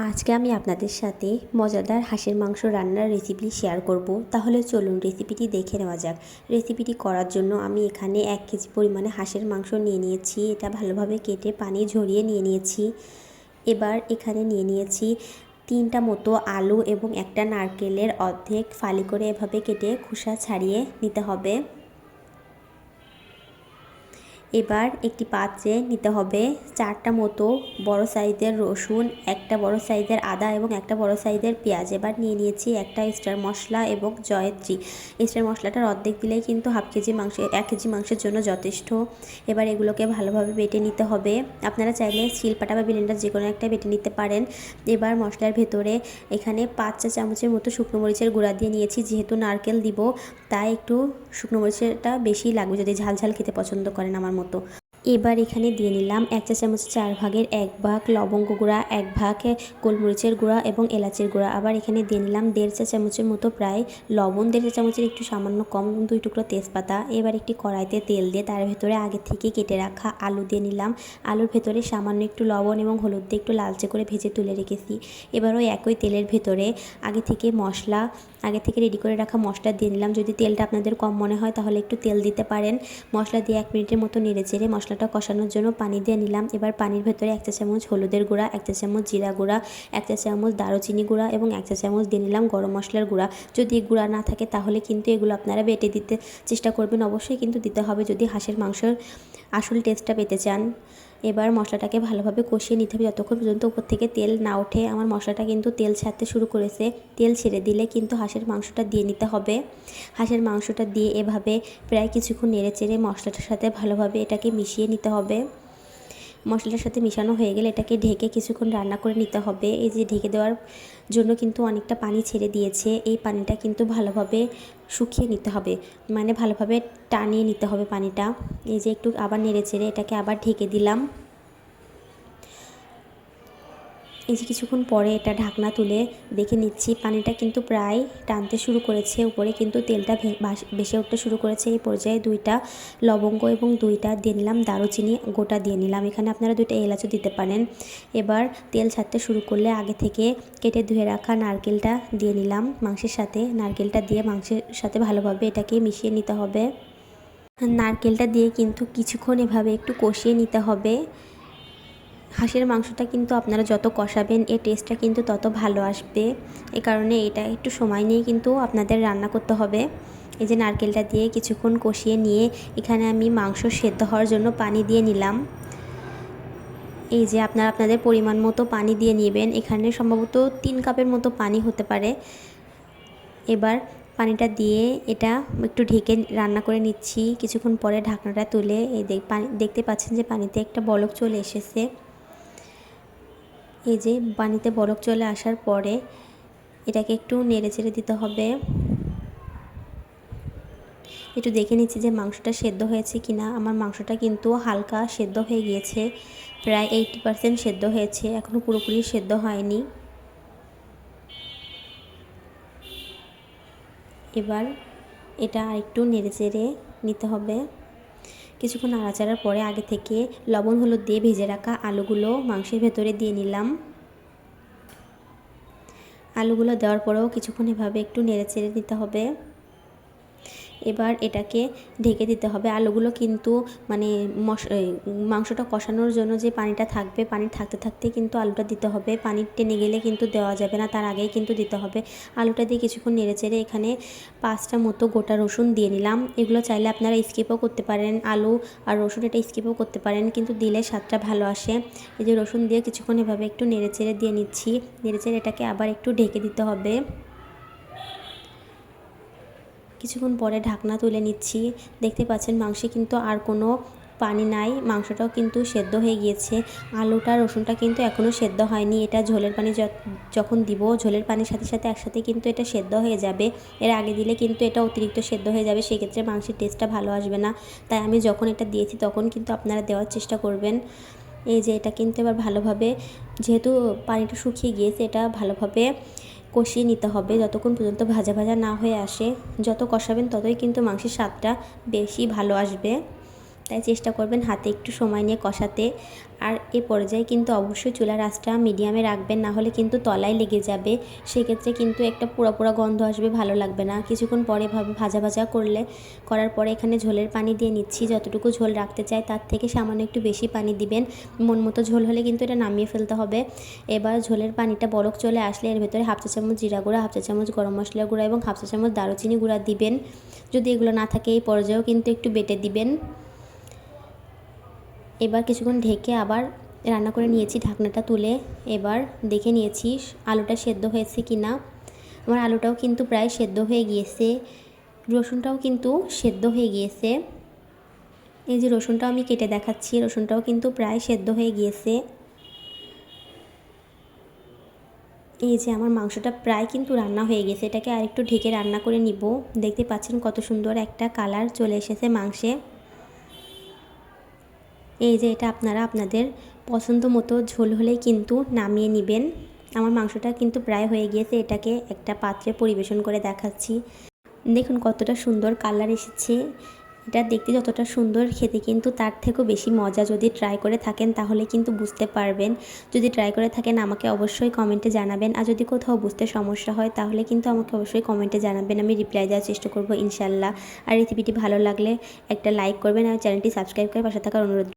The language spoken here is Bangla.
আজকে আমি আপনাদের সাথে মজাদার হাঁসের মাংস রান্নার রেসিপি শেয়ার করব। তাহলে চলুন রেসিপিটি দেখে নেওয়া যাক। রেসিপিটি করার জন্য আমি এখানে এক কেজি পরিমাণে হাঁসের মাংস নিয়ে নিয়েছি। এটা ভালোভাবে কেটে পানি ঝরিয়ে নিয়ে নিয়েছি। এবার এখানে নিয়ে নিয়েছি তিনটা মতো আলু এবং একটা নারকেলের অর্ধেক ফালি করে এভাবে কেটে খোসা ছাড়িয়ে নিতে হবে। এবার একটি পাত্রে নিতে হবে চারটা মতো বড় সাইজের রসুন, একটা বড় সাইজের আদা এবং একটা বড় সাইজের পেঁয়াজ। এবার নিয়ে নিয়েছি একটা স্টার মশলা এবং জয়ত্রী। স্টার মশলাটার অর্ধেক দিলেই কিন্তু হাফ কেজি মাংস এক কেজি মাংসের জন্য যথেষ্ট। এবার এগুলোকে ভালোভাবে বেটে নিতে হবে। আপনারা চাইলে শিলপাটা বা ব্লেন্ডার যে কোনো একটা বেটে নিতে পারেন। এবার মশলার ভেতরে এখানে পাঁচ চা চামচের মতো শুকনো মরিচের গুঁড়া দিয়ে নিয়েছি। যেহেতু নারকেল দিব, তাই একটু শুকনো মরিচেরটা বেশি লাগবে, যদি ঝাল ঝাল খেতে পছন্দ করেন আমার মতো এবার এখানে দিয়ে নিলাম এক চা চামচ চার ভাগের এক ভাগ লবঙ্গ গুঁড়া, এক ভাগ গোলমরিচের গুঁড়া এবং এলাচের গুঁড়া। আবার এখানে দিয়ে নিলাম দেড় চা চামচের মতো প্রায় লবণ, দেড় চা চামচের একটু সামান্য কম দুই টুকরো তেজপাতা। এবার একটি কড়াইতে তেল দিয়ে তার ভেতরে আগে থেকে কেটে রাখা আলু দিয়ে নিলাম। আলুর ভেতরে সামান্য একটু লবণ এবং হলুদ দিয়ে একটু লালচে করে ভেজে তুলে রেখেছি। এবার ওই একই তেলের ভেতরে আগে থেকে মশলা, আগে থেকে রেডি করে রাখা মশলা দিয়ে নিলাম। যদি তেলটা আপনাদের কম মনে হয় তাহলে একটু তেল দিতে পারেন। মশলা দিয়ে এক মিনিটের মতো নেড়ে চেড়ে মশলাটা কষানোর জন্য পানি দিয়ে নিলাম। এবার পানির ভেতরে এক চা চামচ হলুদের গুঁড়া, এক চা চামচ জিরা গুঁড়া, এক চা চামচ দারুচিনি গুঁড়া এবং এক চা চামচ দিয়ে নিলাম গরম মশলার গুঁড়া। যদি গুঁড়া না থাকে তাহলে কিন্তু এগুলো আপনারা বেটে দিতে চেষ্টা করবেন। অবশ্যই কিন্তু দিতে হবে। যদি হাঁসের মাংসের আসল টেস্টটা পেতে চান এবার মশলাটাকে ভালোভাবে কষিয়ে নিতে হবে যতক্ষণ পর্যন্ত উপর থেকে তেল না ওঠে। আমার মশলাটা কিন্তু তেল ছাড়তে শুরু করেছে। তেল ছেড়ে দিলে কিন্তু হাঁসের মাংসটা দিয়ে নিতে হবে। হাঁসের মাংসটা দিয়ে এভাবে প্রায় কিছুক্ষণ নেড়ে চেড়ে মশলাটার সাথে ভালোভাবে এটাকে মিশিয়ে নিতে হবে। মশলার সাথে মিশানো হয়ে গেলে এটাকে ঢেকে কিছুক্ষণ রান্না করে নিতে হবে। এই যে ঢেকে দেওয়ার জন্য কিন্তু অনেকটা পানি ছেড়ে দিয়েছে। এই পানিটা কিন্তু ভালোভাবে শুকিয়ে নিতে হবে। মানে ভালোভাবে টানিয়ে নিতে হবে পানিটা। এই যে একটু আবার নেড়ে চেড়ে এটাকে আবার ঢেকে দিলাম। এই যে কিছুক্ষণ পরে এটা ঢাকনা তুলে দেখে নিচ্ছি, পানিটা কিন্তু প্রায় টানতে শুরু করেছে, উপরে কিন্তু তেলটা ভেসে উঠতে শুরু করেছে। এই পর্যায়ে দুইটা লবঙ্গ এবং দুইটা দিয়ে নিলাম দারুচিনি গোটা দিয়ে নিলাম। এখানে আপনারা দুইটা এলাচও দিতে পারেন। এবার তেল ছাড়তে শুরু করলে আগে থেকে কেটে ধুয়ে রাখা নারকেলটা দিয়ে নিলাম মাংসের সাথে। নারকেলটা দিয়ে মাংসের সাথে ভালোভাবে এটাকে মিশিয়ে নিতে হবে। নারকেলটা দিয়ে কিন্তু কিছুক্ষণ এভাবে একটু কষিয়ে নিতে হবে। হাঁসের মাংসটা কিন্তু আপনারা যত কষাবেন, এর টেস্টটা কিন্তু তত ভালো আসবে। এ কারণে এটা একটু সময় নিয়ে কিন্তু আপনাদের রান্না করতে হবে। এই যে নারকেলটা দিয়ে কিছুক্ষণ কষিয়ে নিয়ে এখানে আমি মাংস সেদ্ধ হওয়ার জন্য পানি দিয়ে নিলাম। এই যে আপনারা আপনাদের পরিমাণ মতো পানি দিয়ে নেবেন। এখানে সম্ভবত তিন কাপের মতো পানি হতে পারে। এবার পানিটা দিয়ে এটা একটু ঢেকে রান্না করে নিচ্ছি। কিছুক্ষণ পরে ঢাকনাটা তুলে এই দেখতে পাচ্ছেন যে পানিতে একটা বলক চলে এসেছে। এই যে পানিতে বরফ চলে আসার পরে এটাকে একটু নেড়ে চেড়ে দিতে হবে। একটু দেখে নিচ্ছি যে মাংসটা সেদ্ধ হয়েছে কি না আমার মাংসটা কিন্তু হালকা সেদ্ধ হয়ে গিয়েছে, প্রায় এইটি পারসেন্ট সেদ্ধ হয়েছে এখনও পুরোপুরি সেদ্ধ হয়নি। এবার এটা আরেকটু নেড়ে চেড়ে নিতে হবে। কিছুক্ষণ নাড়াচাড়ার পরে আগে থেকে লবণ, হলুদ দিয়ে ভেজে রাখা আলুগুলো মাংসের ভেতরে দিয়ে নিলাম। আলুগুলো দেওয়ার পরেও কিছুক্ষণ এভাবে একটু নেড়ে চেড়ে নিতে হবে। এবার এটাকে ঢেকে দিতে হবে। আলুগুলো কিন্তু মানে মশ মাংসটা কষানোর জন্য যে পানিটা থাকবে, পানি থাকতে থাকতে কিন্তু আলুটা দিতে হবে। পানি টেনে গেলে কিন্তু দেওয়া যাবে না, তার আগেই কিন্তু দিতে হবে। আলুটা দিয়ে কিছুক্ষণ নেড়ে চেড়ে এখানে পাঁচটা মতো গোটা রসুন দিয়ে নিলাম। এগুলো চাইলে আপনারা স্কিপও করতে পারেন। আলু আর রসুন এটা স্কিপও করতে পারেন, কিন্তু দিলে স্বাদটা ভালো আসে। এই যে রসুন দিয়ে কিছুক্ষণ এভাবে একটু নেড়ে চেড়ে দিয়ে নিচ্ছি। নেড়ে চেড়ে এটাকে আবার একটু ঢেকে দিতে হবে। কিছুক্ষণ পরে ঢাকনা তুলে নিচ্ছি। দেখতে পাচ্ছেন মাংসে কিন্তু আর কোনো পানি নাই। মাংসটাও কিন্তু সেদ্ধ হয়ে গিয়েছে। আলুটা, রসুনটা কিন্তু এখনও সেদ্ধ হয়নি। এটা ঝোলের পানি যখন দিব, ঝোলের পানির সাথে সাথে একসাথে কিন্তু এটা সেদ্ধ হয়ে যাবে। এর আগে দিলে কিন্তু এটা অতিরিক্ত সেদ্ধ হয়ে যাবে। সেক্ষেত্রে মাংসের টেস্টটা ভালো আসবে না। তাই আমি যখন এটা দিয়েছি তখন কিন্তু আপনারা দেওয়ার চেষ্টা করবেন। এই যে এটা কিন্তু এবার ভালোভাবে, যেহেতু পানিটা শুকিয়ে গিয়েছে, এটা ভালোভাবে কষিয়ে নিতে হবে। যতক্ষণ পর্যন্ত ভাজা ভাজা না হয়ে আসে, যত কষাবেন ততই কিন্তু মাংসের স্বাদটা বেশি ভালো আসবে। তাই চেষ্টা করবেন হাতে একটু সময় নিয়ে কষাতে। আর এ পর্যায়ে কিন্তু অবশ্যই চুলার আঁচটা মিডিয়ামে রাখবেন, না হলে কিন্তু তলায় লেগে যাবে। সেক্ষেত্রে কিন্তু একটা পুরো পুরো গন্ধ আসবে, ভালো লাগবে না। কিছুক্ষণ পরে ভাবে ভাজা ভাজা করলে, করার পরে এখানে ঝোলের পানি দিয়ে নিচ্ছি। যতটুকু ঝোল রাখতে চাই তার থেকে সামান্য একটু বেশি পানি দিবেন। মন মতো ঝোল হলে কিন্তু এটা নামিয়ে ফেলতে হবে। এবার ঝোলের পানিটা বরক চলে আসলে এর ভেতরে হাফ চা চামচ জিরা গুঁড়া, হাফ চা চামচ গরম মশলা গুঁড়া এবং হাফ চা চামচ দারুচিনি গুঁড়া দিবেন। যদি এগুলো না থাকে এই পর্যায়েও কিন্তু একটু বেটে দিবেন। এবার কিছুক্ষণ ঢেকে আবার রান্না করে নিয়েছি, ঢাকনাটা তুলে এবার দেখে নিয়েছি আলুটা সেদ্ধ হয়েছে কি না আমার আলুটাও কিন্তু প্রায় সেদ্ধ হয়ে গিয়েছে, রসুনটাও কিন্তু সেদ্ধ হয়ে গিয়েছে। এই যে রসুনটাও আমি কেটে দেখাচ্ছি, রসুনটাও কিন্তু প্রায় সেদ্ধ হয়ে গিয়েছে। এই যে আমার মাংসটা প্রায় কিন্তু রান্না হয়ে গেছে, এটাকে আরেকটু ঢেকে রান্না করে নিব। দেখতে পাচ্ছেন কত সুন্দর একটা কালার চলে এসেছে মাংসে। এই যে এটা আপনারা আপনাদের পছন্দ মতো ঝোল হলেই কিন্তু নামিয়ে নেবেন। আমার মাংসটা কিন্তু প্রায় হয়ে গিয়েছে, এটাকে একটা পাত্রে পরিবেশন করে দেখাচ্ছি। দেখুন কতটা সুন্দর কালার এসেছে। এটা দেখতে যতটা সুন্দর, খেতে কিন্তু তার থেকেও বেশি মজা। যদি ট্রাই করে থাকেন তাহলে কিন্তু বুঝতে পারবেন। যদি ট্রাই করে থাকেন আমাকে অবশ্যই কমেন্টে জানাবেন। আর যদি কোথাও বুঝতে সমস্যা হয় তাহলে কিন্তু আমাকে অবশ্যই কমেন্টে জানাবেন। আমি রিপ্লাই দেওয়ার চেষ্টা করব ইনশাল্লাহ। আর রেসিপিটি ভালো লাগলে একটা লাইক করবেন। আর চ্যানেলটি সাবস্ক্রাইব করে পাশে থাকার অনুরোধ